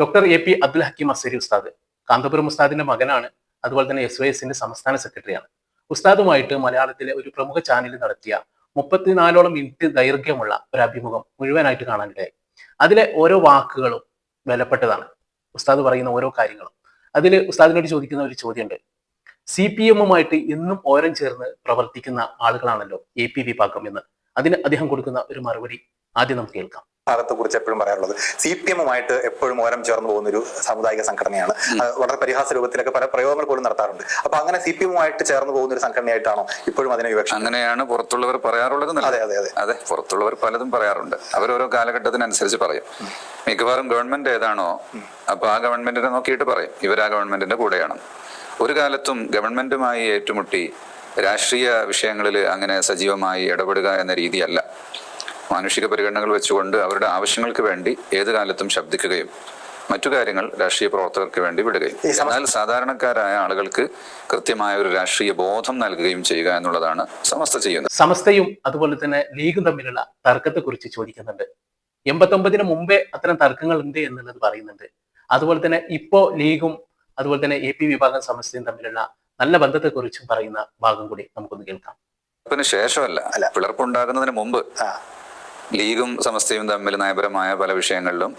Doctor A P Abdul Hakeem Azhari Usthad Kanthapuram ഉസ്താദിന്റെ മകനാണ് അതുപോലെ തന്നെ എസ് വൈ എസിന്റെ സംസ്ഥാന സെക്രട്ടറിയാണ്. ഉസ്താദുമായിട്ട് മലയാളത്തിലെ ഒരു പ്രമുഖ ചാനലിൽ നടത്തിയ മുപ്പത്തിനാലോളം മിനിറ്റ് ദൈർഘ്യമുള്ള ഒരു അഭിമുഖം മുഴുവനായിട്ട് കാണാനിടയായി അതിലെ ഓരോ വാക്കുകളും വിലപ്പെട്ടതാണ്. ഉസ്താദ് പറയുന്ന ഓരോ കാര്യങ്ങളും. അതിൽ ഉസ്താദിനോട് ചോദിക്കുന്ന ഒരു ചോദ്യമുണ്ട്. സി പി എമ്മുമായിട്ട് ഇന്നും ഓരം ചേർന്ന് പ്രവർത്തിക്കുന്ന ആളുകളാണല്ലോ എ പി വിഭാഗം എന്ന്. അതിന് അദ്ദേഹം കൊടുക്കുന്ന ഒരു മറുപടി ആദ്യം നമുക്ക് കേൾക്കാം. ഭാഗത്തെ കുറിച്ച് എപ്പോഴും പറയാറുള്ളത്. സി പി എമ്മുമായിട്ട് എപ്പോഴും ഓരം ചേർന്ന് പോകുന്ന ഒരു സാമുദായിക സംഘടനയാണ്. വളരെ പരിഹാസ രൂപത്തിലൊക്കെ പല പ്രയോഗങ്ങൾ പോലും നടത്താറുണ്ട്. അപ്പൊ അങ്ങനെ സി പി എമ്മുമായിട്ട് ചേർന്ന് പോകുന്ന ഒരു സംഘടനയായിട്ടാണോ ഇപ്പോഴും അതിനെ വിവക്ഷ അങ്ങനെയാണ് പുറത്തുള്ളവർ പറയാറുള്ളത് അതെ അതെ അതെ. അതെ പുറത്തുള്ളവർ പലതും പറയാറുണ്ട്. അവരോരോ കാലഘട്ടത്തിനനുസരിച്ച് പറയും. മിക്കവാറും ഗവൺമെന്റ് ഏതാണോ അപ്പൊ ആ ഗവൺമെന്റിനെ നോക്കിയിട്ട് പറയും. ഇവർ ആ ഗവൺമെന്റിന്റെ കൂടെയാണ്. ഒരു കാലത്തും ഗവൺമെന്റുമായി ഏറ്റുമുട്ടി രാഷ്ട്രീയ വിഷയങ്ങളിൽ അങ്ങനെ സജീവമായി ഇടപെടുക എന്ന രീതിയല്ല. മാനുഷിക പരിഗണനകൾ വെച്ചുകൊണ്ട് അവരുടെ ആവശ്യങ്ങൾക്ക് വേണ്ടി ഏത് കാലത്തും ശബ്ദിക്കുകയും മറ്റു കാര്യങ്ങൾ രാഷ്ട്രീയ പ്രവർത്തകർക്ക് വേണ്ടി വിടുകയും. എന്നാൽ സാധാരണക്കാരായ ആളുകൾക്ക് കൃത്യമായ ഒരു രാഷ്ട്രീയ ബോധം നൽകുകയും ചെയ്യുക എന്നുള്ളതാണ് സമസ്ത ചെയ്യുന്നത്. സമസ്തയും അതുപോലെ തന്നെ ലീഗും തമ്മിലുള്ള തർക്കത്തെ കുറിച്ച് ചോദിക്കുന്നുണ്ട്. എൺപത്തൊമ്പതിന് മുമ്പേ അത്തരം തർക്കങ്ങൾ ഉണ്ട് എന്നുള്ളത് പറയുന്നുണ്ട്. അതുപോലെ തന്നെ ഇപ്പോ ലീഗും അതുപോലെ തന്നെ എ പി വിഭാഗം സമസ്തയും തമ്മിലുള്ള നല്ല ബന്ധത്തെക്കുറിച്ചും പറയുന്ന ഭാഗം കൂടി നമുക്കൊന്ന് കേൾക്കാം. ശേഷമല്ല. അല്ല. പിളർപ്പുണ്ടാകുന്നതിന് മുമ്പ് ആ. ലീഗും സമസ്തയും തമ്മിൽ നയപരമായ പല വിഷയങ്ങളിലും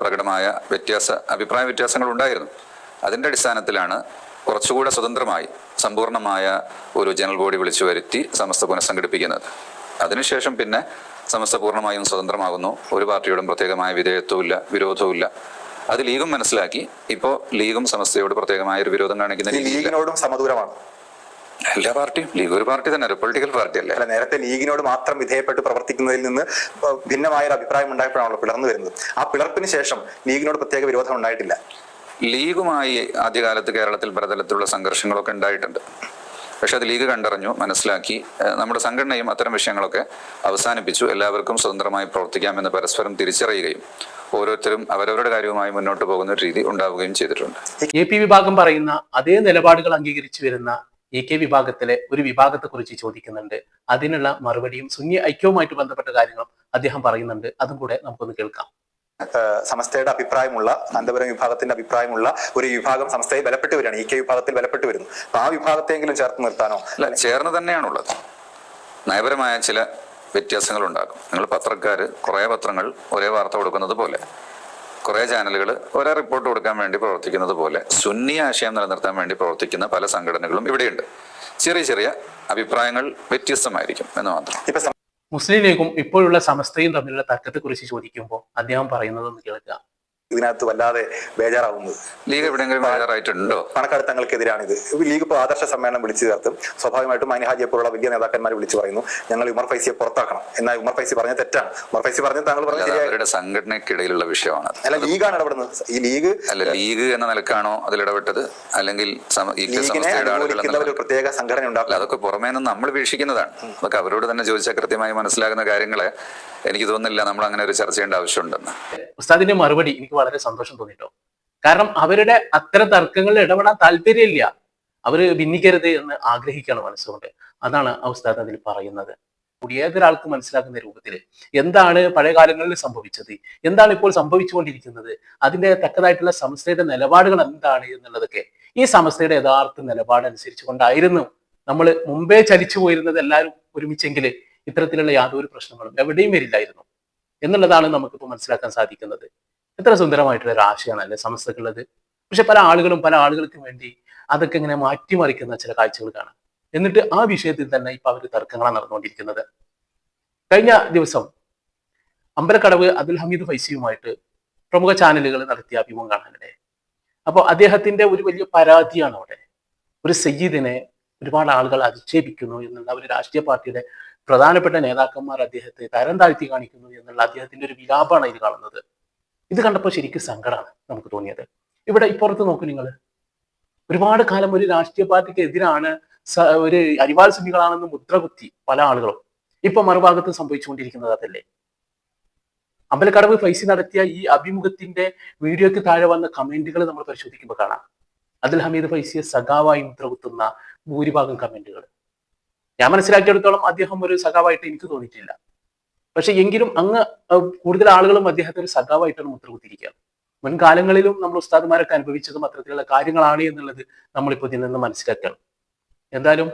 പ്രകടമായ വ്യത്യാസ അഭിപ്രായ വ്യത്യാസങ്ങൾ ഉണ്ടായിരുന്നു. അതിന്റെ അടിസ്ഥാനത്തിലാണ് കുറച്ചുകൂടെ സ്വതന്ത്രമായി സമ്പൂർണമായ ഒരു ജനറൽ ബോഡി വിളിച്ചു വരുത്തി സമസ്ത പുനഃസംഘടിപ്പിക്കുന്നത്. അതിനുശേഷം പിന്നെ സമസ്ത പൂർണമായും സ്വതന്ത്രമാകുന്നു. ഒരു പാർട്ടിയോടും പ്രത്യേകമായ വിധേയത്വമില്ല ഇല്ല വിരോധവും ഇല്ല അത് ലീഗും മനസ്സിലാക്കി. ഇപ്പോൾ ലീഗും സമസ്തയോട് പ്രത്യേകമായ ഒരു വിരോധം കാണിക്കുന്ന ലീഗിനോടും സമദൂരമാണ്. എല്ലാ പാർട്ടിയും. ലീഗ് ഒരു പാർട്ടി തന്നെ ഒരു പൊളിറ്റിക്കൽ പാർട്ടി അല്ലേ? അല്ല നേരത്തെ ലീഗിനോട് മാത്രം വിധേയപ്പെട്ട് പ്രവർത്തിക്കുന്നതിൽ നിന്ന് ഭിന്നമായൊരു ഭിന്നമായ ഒരു അഭിപ്രായം ഉണ്ടായപ്പോഴാണല്ലോ പിളർന്നു വരുന്നത്. ആ പിളർപ്പിന് ശേഷം ലീഗിനോട് പ്രത്യേക വിരോധം ഉണ്ടായിട്ടില്ല. ലീഗുമായി ആദ്യകാലത്ത് കേരളത്തിൽ പലതരത്തിലുള്ള സംഘർഷങ്ങളൊക്കെ ഉണ്ടായിട്ടുണ്ട്. പക്ഷെ അത് ലീഗ് കണ്ടറിഞ്ഞു മനസ്സിലാക്കി. നമ്മുടെ സംഘടനയും അത്തരം വിഷയങ്ങളൊക്കെ അവസാനിപ്പിച്ചു. എല്ലാവർക്കും സ്വതന്ത്രമായി പ്രവർത്തിക്കാമെന്ന് പരസ്പരം തിരിച്ചറിയുകയും ഓരോരുത്തരും അവരവരുടെ കാര്യവുമായി മുന്നോട്ട് പോകുന്ന ഒരു രീതി ഉണ്ടാവുകയും ചെയ്തിട്ടുണ്ട്. എ പി വിഭാഗം പറയുന്ന അതേ നിലപാടുകൾ അംഗീകരിച്ചു വരുന്ന എ കെ വിഭാഗത്തിലെ ഒരു വിഭാഗത്തെ കുറിച്ച് ചോദിക്കുന്നുണ്ട്. അതിനുള്ള മറുപടിയും സുന്നി ഐക്യവുമായിട്ട് ബന്ധപ്പെട്ട കാര്യങ്ങളും അദ്ദേഹം പറയുന്നുണ്ട്. അതും കൂടെ നമുക്കൊന്ന് കേൾക്കാം. സമസ്തയുടെ അഭിപ്രായമുള്ള അനന്തപുരം വിഭാഗത്തിന്റെ അഭിപ്രായമുള്ള ഒരു വിഭാഗം സമസ്തയെ ബലപ്പെട്ട് വരികയാണ്. ഈ കെ വിഭാഗത്തിൽ ബലപ്പെട്ട് വരുന്നു. അപ്പൊ ആ വിഭാഗത്തെങ്കിലും ചേർത്ത് നിർത്താനോ? അല്ല ചേർന്ന് തന്നെയാണുള്ളത്. നയപരമായ ചില വ്യത്യാസങ്ങൾ ഉണ്ടാകും നിങ്ങൾ പത്രക്കാർ കുറേ പത്രങ്ങൾ ഒരേ വാർത്ത കൊടുക്കുന്നത് പോലെ. കുറേ ചാനലുകൾ ഒരേ റിപ്പോർട്ട് കൊടുക്കാൻ വേണ്ടി പ്രവർത്തിക്കുന്നത് പോലെ സുന്നി ആശയം നിലനിർത്താൻ വേണ്ടി പ്രവർത്തിക്കുന്ന പല സംഘടനകളും ഇവിടെയുണ്ട്. ചെറിയ ചെറിയ അഭിപ്രായങ്ങൾ വ്യത്യസ്തമായിരിക്കും എന്ന് മാത്രം. ഇപ്പൊ മുസ്ലിം ലീഗും ഇപ്പോഴുള്ള സമസ്തയും തമ്മിലുള്ള തർക്കത്തെ കുറിച്ച് ചോദിക്കുമ്പോൾ അദ്ദേഹം പറയുന്നതെന്ന് കേൾക്കുക ഇതിനകത്ത് വല്ലാതെ ബേജാറാവുന്നത് ലീഗ് എവിടെയെങ്കിലും തയ്യാറായിട്ടുണ്ടോ പണക്കടത്തങ്ങൾക്കെതിരാണിത് ലീഗ് ഇപ്പോൾ ആദർശ സമ്മേളനം വിളിച്ചു ചേർത്തും. സ്വാഭാവികമായിട്ടും മാനിഹാജിയെ പോലുള്ള വലിയ നേതാക്കന്മാർ വിളിച്ചു പറയുന്നു. ഞങ്ങൾ ഉമർ ഫൈസിയെ പുറത്താക്കണം. എന്നാൽ ഉമർ ഫൈസി പറഞ്ഞ തെറ്റാണ്. ഉമർ ഫൈസി പറഞ്ഞ താങ്കൾ പറഞ്ഞ അവരുടെ സംഘടനയ്ക്കിടയിലുള്ള വിഷയമാണ്. അല്ല ലീഗാണ് ഇടപെടുന്നത്. ഈ ലീഗ് അല്ല ലീഗ് എന്ന നിലക്കാണോ അതിൽ ഇടപെട്ടത്? അല്ലെങ്കിൽ ഒരു പ്രത്യേക സംഘടന ഉണ്ടാക്കുക അതൊക്കെ പുറമേ നിന്ന് നമ്മൾ വീക്ഷിക്കുന്നതാണ്. അതൊക്കെ അവരോട് തന്നെ ചോദിച്ചാൽ കൃത്യമായി മനസ്സിലാകുന്ന കാര്യങ്ങളെ എനിക്ക് തോന്നുന്നില്ല നമ്മൾ അങ്ങനെ ഒരു ചർച്ച ചെയ്യേണ്ട ആവശ്യമുണ്ടെന്ന്. ഉസ്താദിന്റെ മറുപടി എനിക്ക് വളരെ സന്തോഷം തോന്നിട്ടോ. കാരണം അവരുടെ അത്തരം തർക്കങ്ങളിൽ ഇടപെടാൻ താല്പര്യമില്ല. അവർ ഭിന്നിക്കരുത് എന്ന് ആഗ്രഹിക്കുകയാണ് മനസ്സുകൊണ്ട്. അതാണ് ഉസ്താദ് അതിൽ പറയുന്നത്. ഏതൊരാൾക്ക് മനസ്സിലാക്കുന്ന രൂപത്തിൽ എന്താണ് പഴയ കാലങ്ങളിൽ സംഭവിച്ചത്? എന്താണ് ഇപ്പോൾ സംഭവിച്ചുകൊണ്ടിരിക്കുന്നത്? അതിന്റെ തക്കതായിട്ടുള്ള സംസ്ഥയുടെ നിലപാടുകൾ എന്താണ് എന്നുള്ളതൊക്കെ ഈ സംസ്ഥയുടെ യഥാർത്ഥ നിലപാടനുസരിച്ച് കൊണ്ടായിരുന്നു നമ്മൾ മുമ്പേ ചലിച്ചു പോയിരുന്നത് എല്ലാവരും ഒരുമിച്ചെങ്കിൽ ഇത്തരത്തിലുള്ള യാതൊരു പ്രശ്നങ്ങളും എവിടെയും വരില്ലായിരുന്നു. എന്നുള്ളതാണ് നമുക്കിപ്പോൾ മനസ്സിലാക്കാൻ സാധിക്കുന്നത്. എത്ര സുന്ദരമായിട്ടുള്ള ഒരു ആശയമാണ് അല്ലെ സമസ്തക്കുള്ളത്. പക്ഷെ പല ആളുകളും പല ആളുകൾക്കും വേണ്ടി അതൊക്കെ ഇങ്ങനെ മാറ്റിമറിക്കുന്ന ചില കാഴ്ചകൾ കാണാം. എന്നിട്ട് ആ വിഷയത്തിൽ തന്നെ ഇപ്പൊ അവർ തർക്കങ്ങളാണ് നടന്നുകൊണ്ടിരിക്കുന്നത്. കഴിഞ്ഞ ദിവസം അമ്പലക്കടവ് അബ്ദുൽ ഹമീദ് ഫൈസിയുമായിട്ട് പ്രമുഖ ചാനലുകൾ നടത്തിയ അഭിമുഖം കാണാനിടെ അപ്പോൾ അദ്ദേഹത്തിന്റെ ഒരു വലിയ പരാതിയാണ് അവിടെ. ഒരു സയ്യിദിനെ ഒരുപാട് ആളുകൾ അധിക്ഷേപിക്കുന്നു എന്നുള്ള ഒരു രാഷ്ട്രീയ പാർട്ടിയുടെ പ്രധാനപ്പെട്ട നേതാക്കന്മാർ അദ്ദേഹത്തെ തരം താഴ്ത്തി കാണിക്കുന്നു എന്നുള്ള അദ്ദേഹത്തിന്റെ ഒരു വിലാപമാണ് ഇത് കാണുന്നത്. ഇത് കണ്ടപ്പോൾ ശരിക്കും സങ്കടമാണ് നമുക്ക് തോന്നിയത്. ഇവിടെ ഇപ്പുറത്ത് നോക്കൂ നിങ്ങൾ ഒരുപാട് കാലം ഒരു രാഷ്ട്രീയ പാർട്ടിക്ക് എതിരാണ് ഒരു അരിവാൾ സുന്നികളാണെന്ന് മുദ്രകുത്തി പല ആളുകളും. ഇപ്പൊ മറുഭാഗത്ത് സംഭവിച്ചുകൊണ്ടിരിക്കുന്നത് അതല്ലേ? അമ്പലക്കടവ് ഫൈസി നടത്തിയ ഈ അഭിമുഖത്തിന്റെ വീഡിയോയ്ക്ക് താഴെ വന്ന കമന്റുകൾ നമ്മൾ പരിശോധിക്കുമ്പോൾ കാണാം. അബ്ദുൽ ഹമീദ് ഫൈസിയെ സഖാവായി മുദ്രകുത്തുന്ന ഭൂരിഭാഗം കമന്റുകൾ ഞാൻ മനസ്സിലാക്കിയെടുത്തോളം അദ്ദേഹം ഒരു സഖാവായിട്ട് എനിക്ക് തോന്നിയിട്ടില്ല. പക്ഷെ എങ്കിലും അങ്ങ് കൂടുതൽ ആളുകളും അദ്ദേഹത്തെ ഒരു സഖാവായിട്ടാണ് മുദ്രകുത്തിയിരിക്കുകയാണ് മുൻകാലങ്ങളിലും നമ്മൾ ഉസ്താദുമാരൊക്കെ അനുഭവിച്ചതും അത്തരത്തിലുള്ള കാര്യങ്ങളാണ് എന്നുള്ളത് നമ്മളിപ്പോൾ ഇതിൽ നിന്ന് മനസ്സിലാക്കണം എന്തായാലും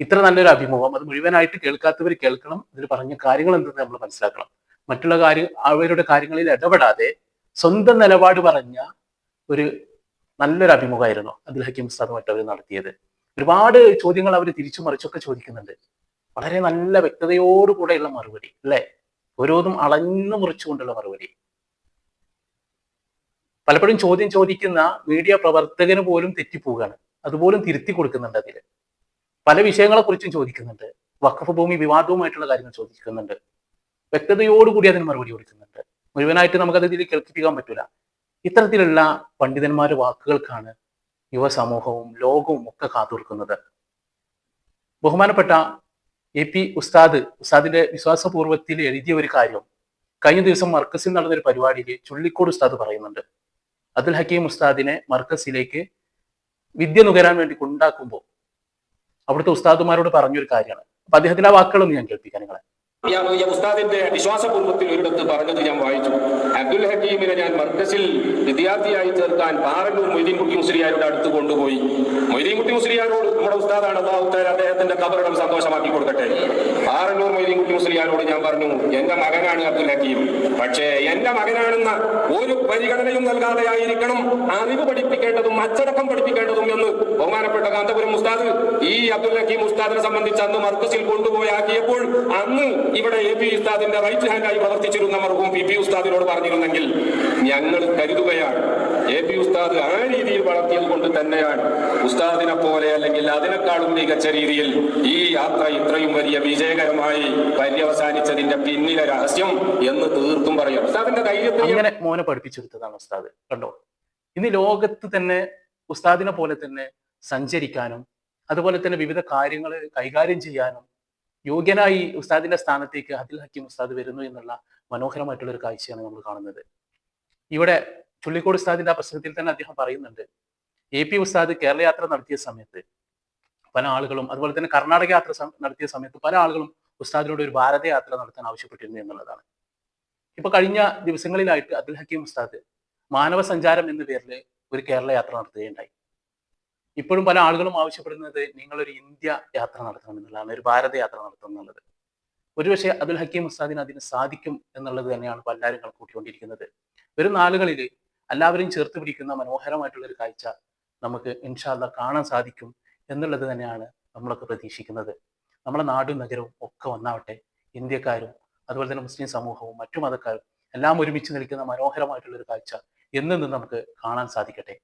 ഇത്ര നല്ലൊരു അഭിമുഖം. അത് മുഴുവനായിട്ട് കേൾക്കാത്തവർ കേൾക്കണം. ഇതിൽ പറഞ്ഞ കാര്യങ്ങൾ എന്തെന്ന് നമ്മൾ മനസ്സിലാക്കണം. മറ്റുള്ള കാര്യം അവരുടെ കാര്യങ്ങളിൽ ഇടപെടാതെ സ്വന്തം നിലപാട് പറഞ്ഞ ഒരു നല്ലൊരു അഭിമുഖമായിരുന്നു അബ്ദുൽ ഹക്കീം ഉസ്താദുമായിട്ട് അവർ നടത്തിയത്. ഒരുപാട് ചോദ്യങ്ങൾ അവർ തിരിച്ചു മറിച്ചൊക്കെ ചോദിക്കുന്നുണ്ട്. വളരെ നല്ല വ്യക്തതയോടുകൂടെയുള്ള മറുപടി അല്ലെ? ഓരോന്നും അളന്നു മുറിച്ചുകൊണ്ടുള്ള മറുപടി. പലപ്പോഴും ചോദ്യം ചോദിക്കുന്ന മീഡിയ പ്രവർത്തകന് പോലും തെറ്റിപ്പോവുകയാണ്. അതുപോലും തിരുത്തി കൊടുക്കുന്നുണ്ട് അതിൽ പല വിഷയങ്ങളെ കുറിച്ചും ചോദിക്കുന്നുണ്ട്. വഖഫ് ഭൂമി വിവാദവുമായിട്ടുള്ള കാര്യങ്ങൾ ചോദിക്കുന്നുണ്ട്. വ്യക്തതയോടുകൂടി അതിന് മറുപടി കൊടുക്കുന്നുണ്ട്. മുഴുവനായിട്ട് നമുക്കത് ഇതിൽ കേൾപ്പിക്കാൻ പറ്റൂല. ഇത്തരത്തിലുള്ള പണ്ഡിതന്മാരുടെ വാക്കുകൾക്കാണ് യുവസമൂഹവും ലോകവും ഒക്കെ കാത്തുനിൽക്കുന്നത് ബഹുമാനപ്പെട്ട എ പി ഉസ്താദ് ഉസ്താദിന്റെ വിശ്വാസപൂർവത്തിൽ എഴുതിയ ഒരു കാര്യം. കഴിഞ്ഞ ദിവസം മർക്കസിൽ നടന്ന ഒരു പരിപാടിയിൽ ചുള്ളിക്കോട് ഉസ്താദ് പറയുന്നുണ്ട്. അബ്ദുൽ ഹക്കീം ഉസ്താദിനെ മർക്കസിലേക്ക് വിദ്യ നുകരാൻ വേണ്ടി കൊണ്ടാക്കുമ്പോൾ അവിടുത്തെ ഉസ്താദുമാരോട് പറഞ്ഞൊരു കാര്യമാണ്. അപ്പൊ അദ്ദേഹത്തിന്റെ ആ വാക്കുകളൊന്നും ഞാൻ കേൾപ്പിക്കാൻ നിങ്ങളെ. ഉസ്താദിന്റെ വിശ്വാസപൂർവത്തിൽ ഒരിടത്ത് പറഞ്ഞത് ഞാൻ വായിച്ചു. അബ്ദുൽ ഹക്കീമിനെ ഞാൻ മർക്കസിൽ വിദ്യാർത്ഥിയായി ചേർക്കാൻ പാറല്ലൂർ മൊയ്തീൻകുട്ടി മുസ്ലിയാരുടെ അടുത്ത് കൊണ്ടുപോയി. മൊയ്തീൻകുട്ടി മുസ്ലിയാരോട് നമ്മുടെ ഉസ്താദാണ് അള്ളാഹുത്താൽ അദ്ദേഹത്തിന്റെ കബറിടം സന്തോഷമാക്കി കൊടുക്കട്ടെ. പാറന്നൂർ മൊയ്തീൻകുട്ടി മുസ്ലിയാരോട് ഞാൻ പറഞ്ഞു എന്റെ മകനാണ് അബ്ദുൽ ഹക്കീം. പക്ഷേ എന്റെ മകനാണെന്ന ഒരു പരിഗണനയും നൽകാതെയായിരിക്കണം അറിവ് പഠിപ്പിക്കേണ്ടതും അച്ചടക്കം പഠിപ്പിക്കേണ്ടതും എന്ന് ബഹുമാനപ്പെട്ട കാന്തപുരം മുസ്താദ് ഈ അബ്ദുൽ ഹക്കീം ഉസ്താദിനെ സംബന്ധിച്ച് അന്ന് മർക്കസിൽ കൊണ്ടുപോയി ആക്കിയപ്പോൾ അന്ന് ഇവിടെ എ പി ഉസ്താദിന്റെ റൈറ്റ് ഹാൻഡായി പ്രവർത്തിച്ചിരുന്ന മർഹൂം പി പി ഉസ്താദിനോട് പറഞ്ഞിരുന്നെങ്കിൽ ഞങ്ങൾ കരുതുകയാണ്. എ പി ഉസ്താദ് ആ രീതിയിൽ വളർത്തിയത് കൊണ്ട് തന്നെയാണ് ഉസ്താദിനെ പോലെ അല്ലെങ്കിൽ അതിനേക്കാളും മികച്ച രീതിയിൽ ഈ യാത്ര ഇത്രയും വലിയ വിജയകരമായി പര്യവസാനിച്ചതിന്റെ പിന്നിലെ രഹസ്യം എന്ന് തീർത്തും പറയാം ഉസ്താദിന്റെ ധൈര്യത്തെ അങ്ങനെ മോനെ പഠിപ്പിച്ചെടുത്തതാണ് ഉസ്താദ്. കണ്ടോ? ഇനി ലോകത്ത് തന്നെ ഉസ്താദിനെ പോലെ തന്നെ സഞ്ചരിക്കാനും അതുപോലെ തന്നെ വിവിധ കാര്യങ്ങൾ കൈകാര്യം ചെയ്യാനും യോഗ്യനായി ഉസ്താദിന്റെ സ്ഥാനത്തേക്ക് അബ്ദുൽ ഹക്കീം ഉസ്താദ് വരുന്നു എന്നുള്ള മനോഹരമായിട്ടുള്ള ഒരു കാഴ്ചയാണ് നമ്മൾ കാണുന്നത്. ഇവിടെ ചുള്ളിക്കോട് ഉസ്താദിന്റെ ആ പ്രസംഗത്തിൽ തന്നെ അദ്ദേഹം പറയുന്നുണ്ട് എ പി ഉസ്താദ് കേരള യാത്ര നടത്തിയ സമയത്ത് പല ആളുകളും അതുപോലെ തന്നെ കർണാടക യാത്ര നടത്തിയ സമയത്ത് പല ആളുകളും ഉസ്താദിനോട് ഒരു ഭാരത യാത്ര നടത്താൻ ആവശ്യപ്പെട്ടിരുന്നു എന്നുള്ളതാണ്. ഇപ്പൊ കഴിഞ്ഞ ദിവസങ്ങളിലായിട്ട് അബ്ദുൽ ഹക്കീം ഉസ്താദ് മാനവ സഞ്ചാരം എന്ന പേരിൽ ഒരു കേരള യാത്ര നടത്തുകയുണ്ടായി. ഇപ്പോഴും പല ആളുകളും ആവശ്യപ്പെടുന്നത് നിങ്ങളൊരു ഇന്ത്യ യാത്ര നടത്തണം എന്നുള്ളതാണ് ഒരു ഭാരത യാത്ര നടത്തണം എന്നുള്ളത്. ഒരുപക്ഷെ അബ്ദുൽ ഹക്കീം ഉസ്താദിന് അതിന് സാധിക്കും എന്നുള്ളത് തന്നെയാണ് പലരും കണക്കൂട്ടിക്കൊണ്ടിരിക്കുന്നത്. വരും നാളുകളിൽ എല്ലാവരും ചേർത്ത് പിടിക്കുന്ന മനോഹരമായിട്ടുള്ള ഒരു കാഴ്ച നമുക്ക് ഇൻഷാല്ല കാണാൻ സാധിക്കും എന്നുള്ളത് തന്നെയാണ് നമ്മളൊക്കെ പ്രതീക്ഷിക്കുന്നത്. നമ്മുടെ നാടും നഗരവും ഒക്കെ ഒന്നാവട്ടെ ഇന്ത്യക്കാരും അതുപോലെ തന്നെ മുസ്ലിം സമൂഹവും മറ്റു മതക്കാരും എല്ലാം ഒരുമിച്ച് നിൽക്കുന്ന മനോഹരമായിട്ടുള്ള ഒരു കാഴ്ച എന്നും നമുക്ക് കാണാൻ സാധിക്കട്ടെ.